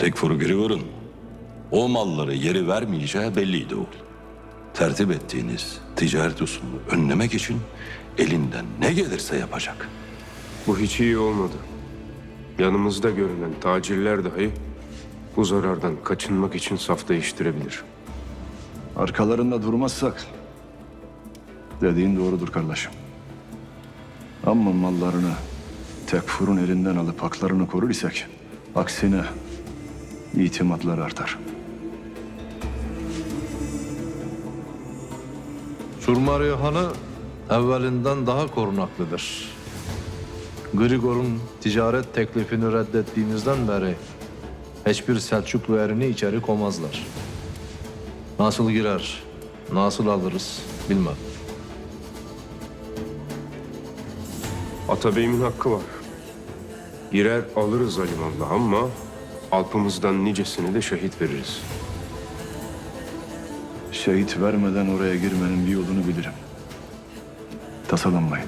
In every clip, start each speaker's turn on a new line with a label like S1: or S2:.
S1: Tekfur Grigor'un o malları geri vermeyeceği belliydi oğul. Tertip ettiğiniz ticaret usulünü önlemek için elinden ne gelirse yapacak.
S2: Bu hiç iyi olmadı. Yanımızda görünen tacirler dahi bu zarardan kaçınmak için saf değiştirebilir.
S3: Arkalarında durmazsak dediğin doğrudur kardeşim. Ama mallarını tekfurun elinden alıp haklarını korur isek aksine itimatları artar.
S4: Surmari Hanı evvelinden daha korunaklıdır. Grigor'un ticaret teklifini reddettiğimizden beri hiçbir Selçuklu erini içeri koymazlar. Nasıl girer, nasıl alırız bilmem.
S2: Atabey'imin hakkı var. Girer alırız alimallah ama alpımızdan nicesini de şehit veririz.
S3: Şehit vermeden oraya girmenin bir yolunu bilirim. Tasalanmayın.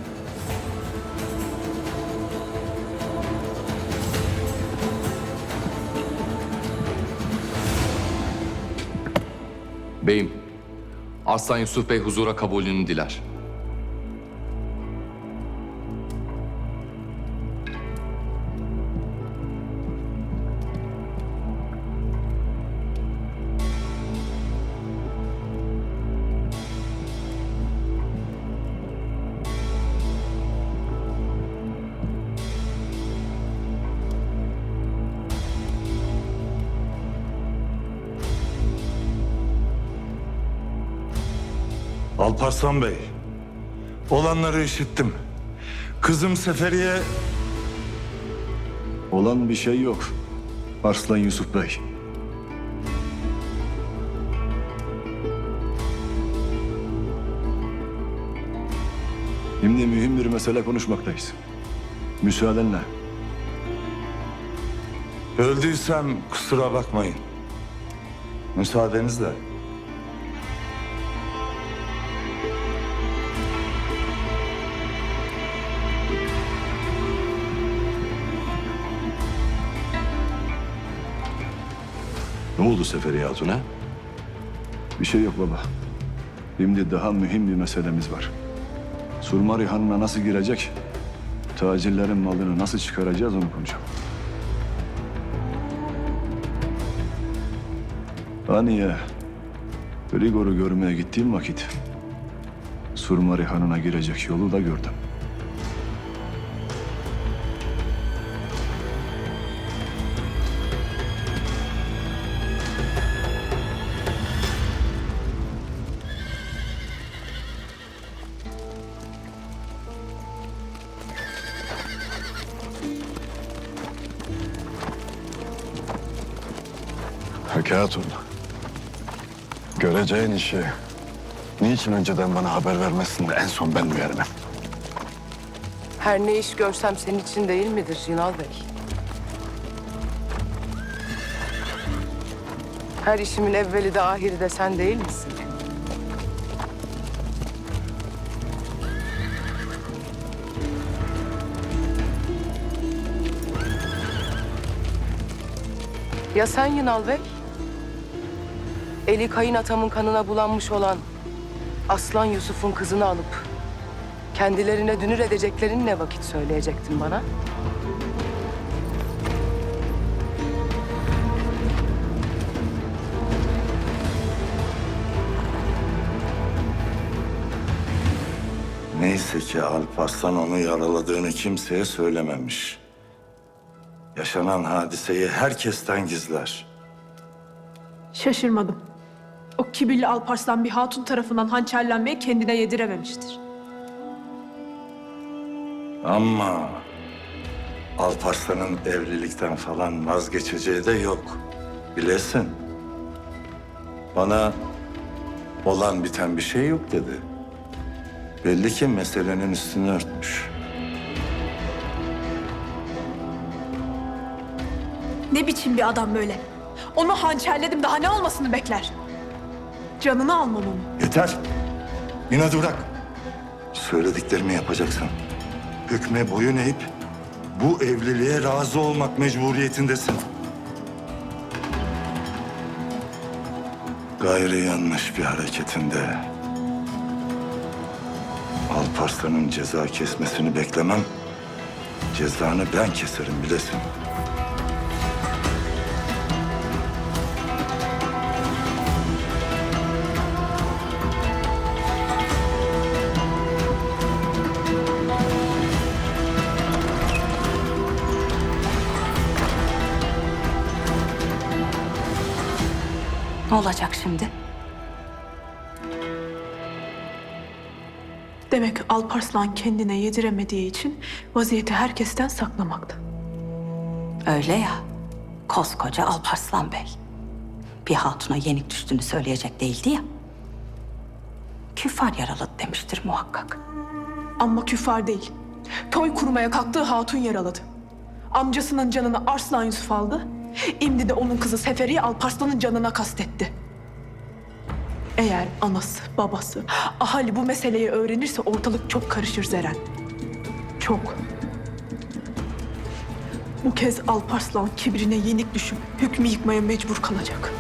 S5: Beyim, Arslan Yusuf Bey huzura kabulünü diler.
S6: Alparslan Bey, olanları işittim. Kızım Seferiye
S3: Olan bir şey yok. Arslan Yusuf Bey. Şimdi mühim bir mesele konuşmaktayız. Müsaadenle.
S6: öldüysem kusura bakmayın. Müsaadenizle.
S1: Ne oldu Seferiye Hatun'a?
S3: Bir şey yok baba. Şimdi daha mühim bir meselemiz var. Surmari Hanı'na nasıl girecek? Tacirlerin malını nasıl çıkaracağız onu konuşalım. Haniye, Grigor'u görmeye gittiğim vakit Surmari Hanı'na girecek yolu da gördüm.
S7: Peki Hatun. Göreceğin işi niçin önceden bana haber vermezsin de en son ben müerrim?
S8: Her ne iş görsem senin için değil midir Cinal Bey? Her işimin evveli de ahiri de sen değil misin? Ya sen Yınal Bey? Eli kayın atamın kanına bulanmış olan Aslan Yusuf'un kızını alıp kendilerine dünür edeceklerini ne vakit söyleyecektin bana?
S6: Neyse ki Alparslan onu yaraladığını kimseye söylememiş. Yaşanan hadiseyi herkesten gizler.
S9: Şaşırmadım. O kibirli Alparslan bir hatun tarafından hançerlenmeyi kendine yedirememiştir.
S6: Ama Alparslan'ın evlilikten falan vazgeçeceği de yok. Bilesin. Bana olan biten bir şey yok dedi. Belli ki meselenin üstünü örtmüş.
S9: Ne biçim bir adam böyle? Onu hançerledim daha ne olmasını bekler? Canını almamı mı?
S6: Yeter. İnadı bırak. Söylediklerimi yapacaksın. Hükme boyun eğip bu evliliğe razı olmak mecburiyetindesin. Gayri yanlış bir hareketinde Alparslan'ın ceza kesmesini beklemem. Cezanı ben keserim bilesin.
S10: Ne olacak şimdi?
S9: Demek Alparslan kendine yediremediği için vaziyeti herkesten saklamakta.
S10: Öyle ya. Koskoca Alparslan Bey. Bir hatuna yenik düştüğünü söyleyecek değildi ya. Küffar yaraladı demiştir muhakkak.
S9: Ama küfar değil. Toy kurmaya kalktığı hatun yaraladı. Amcasının canını Arslan Yusuf aldı. Şimdi de onun kızı Seferi'yi Alparslan'ın canına kastetti. Eğer anası, babası, ahali bu meseleyi öğrenirse ortalık çok karışır Zeren. Çok. Bu kez Alparslan kibrine yenik düşüp hükmü yıkmaya mecbur kalacak.